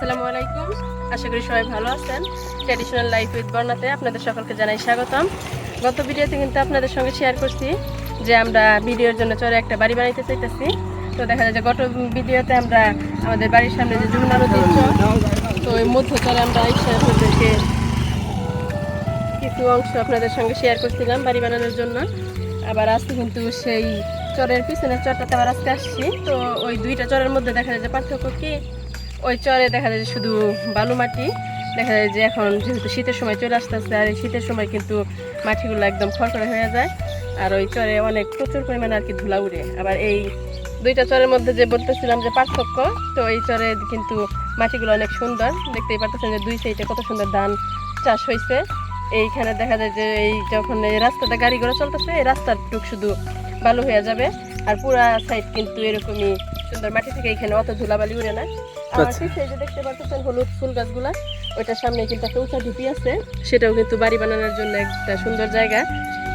আসসালামু আলাইকুম। আশা করি সবাই ভালো আছেন। ট্র্যাডিশনাল লাইফ উইথ বর্ণাতে আপনাদের সকলকে জানাই স্বাগতম। গত ভিডিওতে কিন্তু আপনাদের সঙ্গে শেয়ার করছি যে আমরা ভিডিওর জন্য চরে একটা বাড়ি বানাইতে চাইতেছি। তো দেখা যায় যে গত ভিডিওতে আমরা আমাদের বাড়ির সামনে যে যমুনা নদীর তো ওই মধ্য চরে আমরা আপনাদেরকে কিছু অংশ আপনাদের সঙ্গে শেয়ার করছিলাম বাড়ি বানানোর জন্য। আবার আজকে কিন্তু সেই চরের পিছনের চরটাতে আবার আজকে আসছি। তো ওই দুইটা চরের মধ্যে দেখা যায় যে পার্থক্য কি? ওই চরে দেখা যায় যে শুধু বালু মাটি, দেখা যায় যে এখন যেহেতু শীতের সময় চলে আসতেছে আর এই শীতের সময় কিন্তু মাটিগুলো একদম খড়খড়ে হয়ে যায়। আর ওই চরে অনেক প্রচুর পরিমাণে আর কি ধুলা উড়ে। আবার এই দুইটা চরের মধ্যে যে বলতেছিলাম যে পার্থক্য, তো এই চরে কিন্তু মাটিগুলো অনেক সুন্দর। দেখতেই পারতেছেন যে দুই সাইডে কত সুন্দর ধান চাষ হয়েছে এইখানে দেখা যায় যে এই যখন এই রাস্তাটা গাড়ি ঘোড়া চলতেছে, এই রাস্তার টুক শুধু বালু হয়ে যাবে। আর পুরা সাইড কিন্তু এরকমই সুন্দর মাটি থেকে এখানে অত ধুলাবালি উড়ে না। আর আচ্ছা। যে দেখতে পাচ্ছেন হলুদ ফুল গাছগুলা ওইটার সামনে কিন্তু একটা উঁচা ঢিপি আছে। সেটাও কিন্তু বাড়ি বানানোর জন্য একটা সুন্দর জায়গা।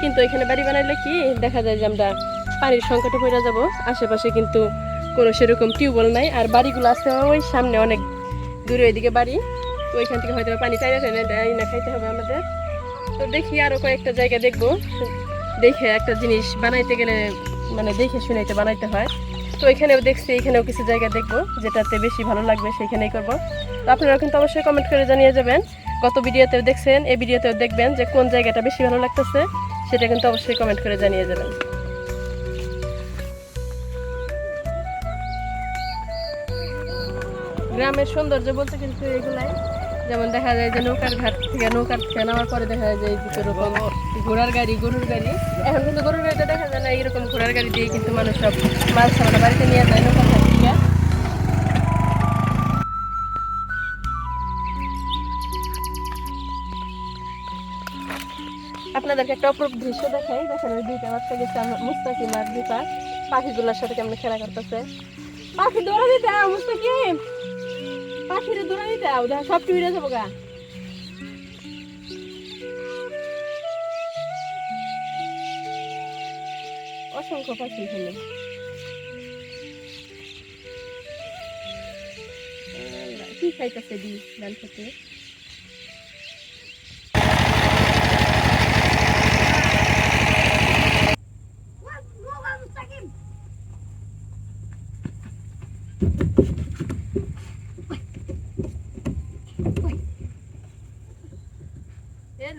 কিন্তু এখানে বাড়ি বানাইলে কি দেখা যায় যে আমরা পানির সংকটে পড়ে যাব। আশেপাশে কিন্তু কোনো সেরকম টিউবওয়েল নাই আর বাড়িগুলো আছে ওই সামনে অনেক দূরে ওইদিকে বাড়ি। তো ওইখান থেকে হয়তো পানি চাইলে টেনে দেয় না খাইতে হবে আমাদের। তো দেখি আরও কয়েকটা জায়গা দেখব। দেখে একটা জিনিস বানাইতে গেলে মানে দেখে শুনাইতে বানাইতে হয়। তো এখানেও দেখছি, এখানেও কিছু জায়গা দেখব যেটাতে বেশি ভালো লাগবে সেখানেই করব। তো আপনারা কিন্তু অবশ্যই কমেন্ট করে জানিয়ে যাবেন। গত ভিডিওতেও দেখছেন, এই ভিডিওতেও দেখবেন যে কোন জায়গাটা বেশি ভালো লাগতেছে, সেটা কিন্তু অবশ্যই কমেন্ট করে জানিয়ে যাবেন। গ্রামের সৌন্দর্য বলতে কিন্তু এগুলাই। যেমন দেখা যায় যে নৌকার ঘাট থেকে নৌকার থেকে নামার পরে দেখা যায় যে কিছু রকম ঘোড়ার গাড়ি, গরুর গাড়ি। এখন কিন্তু গরুর গাড়িটা দেখা যায় না এরকম ঘোড়ার গাড়ি দিয়ে কিন্তু মানুষ সব মাছ সামানা বাড়িতে নিয়ে যায় থেকে আপনাদেরকে একটা অপরূপ দৃশ্য দেখাই। দেখেন, ওই দুইটা বাচ্চা গেছে, আমার মুস্তাকিম আর দীপা পাখিগুলোর সাথে কেমন খেলা করতেছে। পাখি দৌড়া দিতে মুস্তাকিম! পাখিরে দৌড়া দিতে সব টিভিটা যাব গা। অসংখ্য পাখি এখানে। কি খাইতেছে দি ধান খেতে?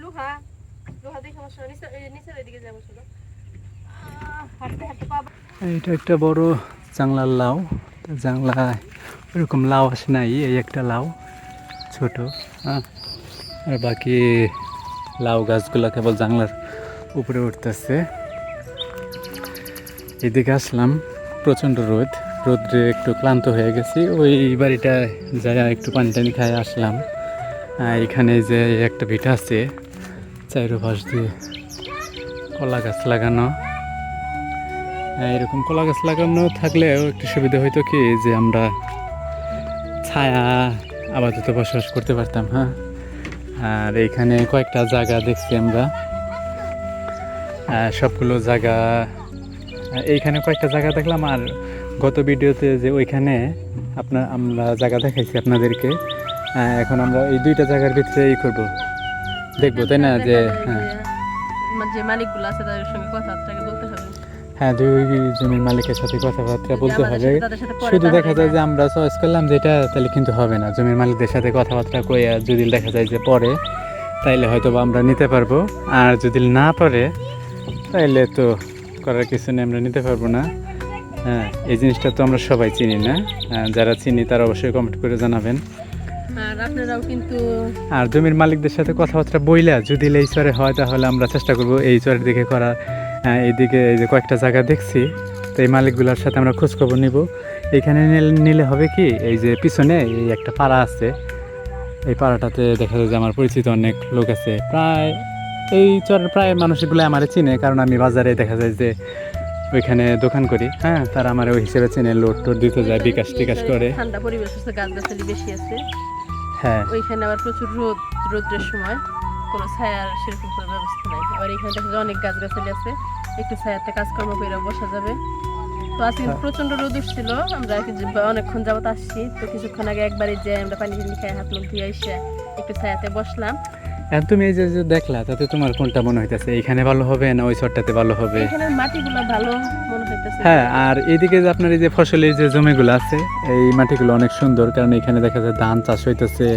লোহা লোহা দেখে আমার নিচে নিচের এদিকে যাব চলো এটা একটা বড় জাংলার লাউ। জাংলায় ওরকম লাউ আসে নাই, এই একটা লাউ ছোট হ্যাঁ? আর বাকি লাউ গাছগুলো কেবল জাংলার উপরে উঠতেছে। এদিকে আসলাম, প্রচণ্ড রোদ। রোদ্রে একটু ক্লান্ত হয়ে গেছি। ওই বাড়িটা যাই একটু পানি টানি খায় আসলাম। এখানে যে একটা ভিটা আছে চাইরো পাশ দিয়ে কলা গাছ লাগানো। এরকম কলা গাছ লাগানো থাকলেও একটু সুবিধা হইতো কি যে আমরা ছায়া আপাতত বসবাস করতে পারতাম হ্যাঁ? আর এইখানে কয়েকটা জায়গা দেখছি আমরা। সবগুলো জায়গা এইখানে কয়েকটা জায়গা দেখলাম, আর গত ভিডিওতে যে ওইখানে আপনার, আমরা জায়গা দেখাইছি আপনাদেরকে। এখন আমরা এই দুইটা জায়গার ভিতরে এই করব। দেখব, তাই না? যে হ্যাঁ। মালিকগুলো আছে তাদের সঙ্গে বলতে হবে। হ্যাঁ দুই জমির মালিকের সাথে কথাবার্তা বলতে হবে। শুধু দেখা যায় যে আমরা চয়েস করলাম যেটা তাহলে কিন্তু হবে না। জমির মালিকদের সাথে কথাবার্তা কইয়া যদি দেখা যায় যে পরে তাইলে হয়তো বা আমরা নিতে পারব। আর যদি না পারে তাইলে তো করার কিছু নেই আমরা নিতে পারব না। হ্যাঁ এই জিনিসটা তো আমরা সবাই চিনি না। হ্যাঁ, যারা চিনি তারা অবশ্যই কমেন্ট করে জানাবেন। আর আপনারাও কিন্তু আর জমির মালিকদের সাথে কথাবার্তা বইলা যদি এই চরে হয় তাহলে আমরা চেষ্টা করব এই চরের দিকে করা আহ, এইদিকে এই যে কয়েকটা জায়গা দেখছি তো এই মালিকগুলোর সাথে আমরা খোঁজখবর নিব। এখানে নিলে- নিলে হবে কি এই যে পিছনে এই একটা পাড়া আছে। এই পাড়াটাতে দেখা যায় যে আমার পরিচিত অনেক লোক আছে। প্রায় এই চরের প্রায় মানুষগুলো আমার চিনে কারণ আমি বাজারে দেখা যায় যে ওইখানে দোকান করি। হ্যাঁ তারা আমার ওই হিসেবে চিনে লোড টোড দিতে যায় বিকাশ টিকাশ করে। ঠান্ডা পরিবেশ আছে গাছ গাছালি বেশি আছে। হ্যাঁ। ওইখানে আবার প্রচুর রোদ রোদ্রের সময়। কোনো ছায়ার সেরকম কোনো ব্যবস্থা নাই। আবার এখানে দেখা যায় অনেক গাছ গাছালি আছে। একটু ছায়াতে কাজকর্ম করে বসা যাবে। তো আজকে প্রচণ্ড রোদ উঠছিল আমরা আর কি যে অনেকক্ষণ যাবত আসছি। তো কিছুক্ষণ আগে একবারই যে আমরা পানি টানি খাই হাত মুখ ধুয়ে এসে একটু ছায়াতে বসলাম। আর তুমি এই যে দেখলা তাতে তোমার কোনটা মনে হইতেছে? এখানে ভালো হবে না ওই চরটাতে ভালো হবে? এখানে মাটিগুলো ভালো মনে হইতেছে। হ্যাঁ আর এইদিকে যে আপনার এই যে ফসলের যে জমিগুলো আছে এই মাটিগুলো অনেক সুন্দর কারণ এখানে দেখা যায় ধান চাষ হইতেছে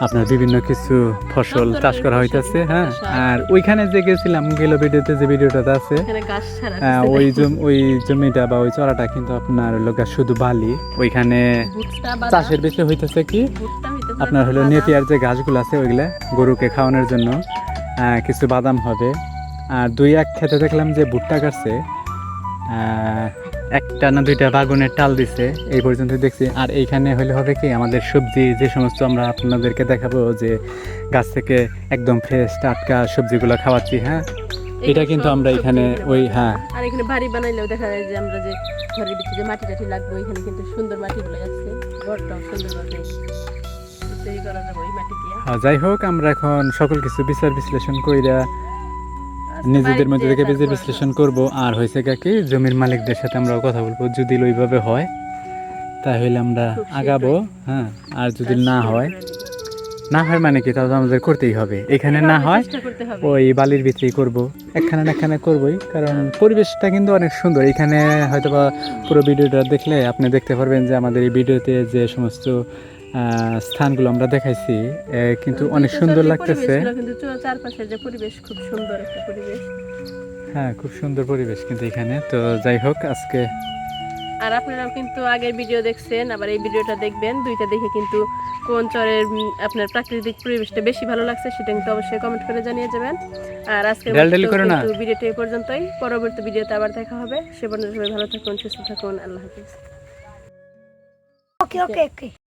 আপনার বিভিন্ন কিছু ফসল চাষ করা হইতেছে হ্যাঁ? আর ওইখানে যে গেছিলাম গেল ভিডিওতে যে ভিডিওটাতে আছে ওই ওই জমিটা বা ওই চড়াটা কিন্তু আপনার লোক শুধু বালি। ওইখানে চাষের বেশি হইতেছে কি? আপনার হলো নেপিয়ার যে ঘাসগুলো আছে ওইগুলা গরুকে খাওয়ানোর জন্য কিছু বাদাম হবে। আর দুই এক খেতে দেখলাম যে ভুট্টা কাটছে আহ, একটা না দুইটা বাগুনের টাল দিছে এই পর্যন্ত দেখছি। আর এইখানে হলে হবে কি আমাদের সবজি যে সমস্ত আমরা আপনাদেরকে দেখাবো যে গাছ থেকে একদম ফ্রেশ টাটকা সবজিগুলো খাওয়াচ্ছি হ্যাঁ? এটা কিন্তু আমরা এখানে ওই হ্যাঁ। আর এখানে বাড়ি বানাইলেও দেখা যায় যে আমরা যে ঘরের ভিতরে যে মাটি টাটি লাগবে এখানে কিন্তু সুন্দর মাটিগুলো আছে। ঘরটাও সুন্দরভাবে তৈরি করা যাবে ওই মাটি দিয়ে। যাই হোক আমরা এখন সকল কিছু বিচার বিশ্লেষণ কইরা নিজেদের মধ্যে থেকে তারপর- বিশ্লেষণ করব। আর হয়েছে কি জমির মালিকদের সাথে আমরা কথা বলব। যদি ওইভাবে হয় তাহলে আমরা আগাবো হ্যাঁ। আর যদি না হয় না হয় মানে কি তাহলে আমাদের করতেই হবে। এখানে না হয়। ওই বালির ভিতরেই করব। একখানে না একখানে করবই কারণ পরিবেশটা কিন্তু অনেক সুন্দর। এখানে হয়তো বা পুরো ভিডিওটা দেখলে আপনি দেখতে পারবেন যে আমাদের এই ভিডিওতে যে সমস্ত স্থানগুলো আমরা দেখাইছি কিন্তু অনেক সুন্দর লাগতেছে। কিন্তু চা- যে পরিবেশ খুব সুন্দর একটা পরিবেশ। হ্যাঁ খুব সুন্দর পরিবেশ কিন্তু এখানে। তো যাই হোক আজকে আর আপনারাও কিন্তু আগের ভিডিও দেখছেন আবার এই ভিডিওটা দেখবেন। দুইটা দেখে কিন্তু কোন চরের আপনার প্রাকৃতিক পরিবেশটা বেশি ভালো লাগছে সেটা কিন্তু অবশ্যই কমেন্ট করে জানিয়ে যাবেন। আর না। ভিডিওটা এই পর্যন্তই। পরবর্তী ভিডিওতে আবার দেখা হবে। সে পর্যন্ত সবাই ভালো থাকুন সুস্থ থাকুন। আল্লাহ হাফিজ। ওকে ওকে ওকে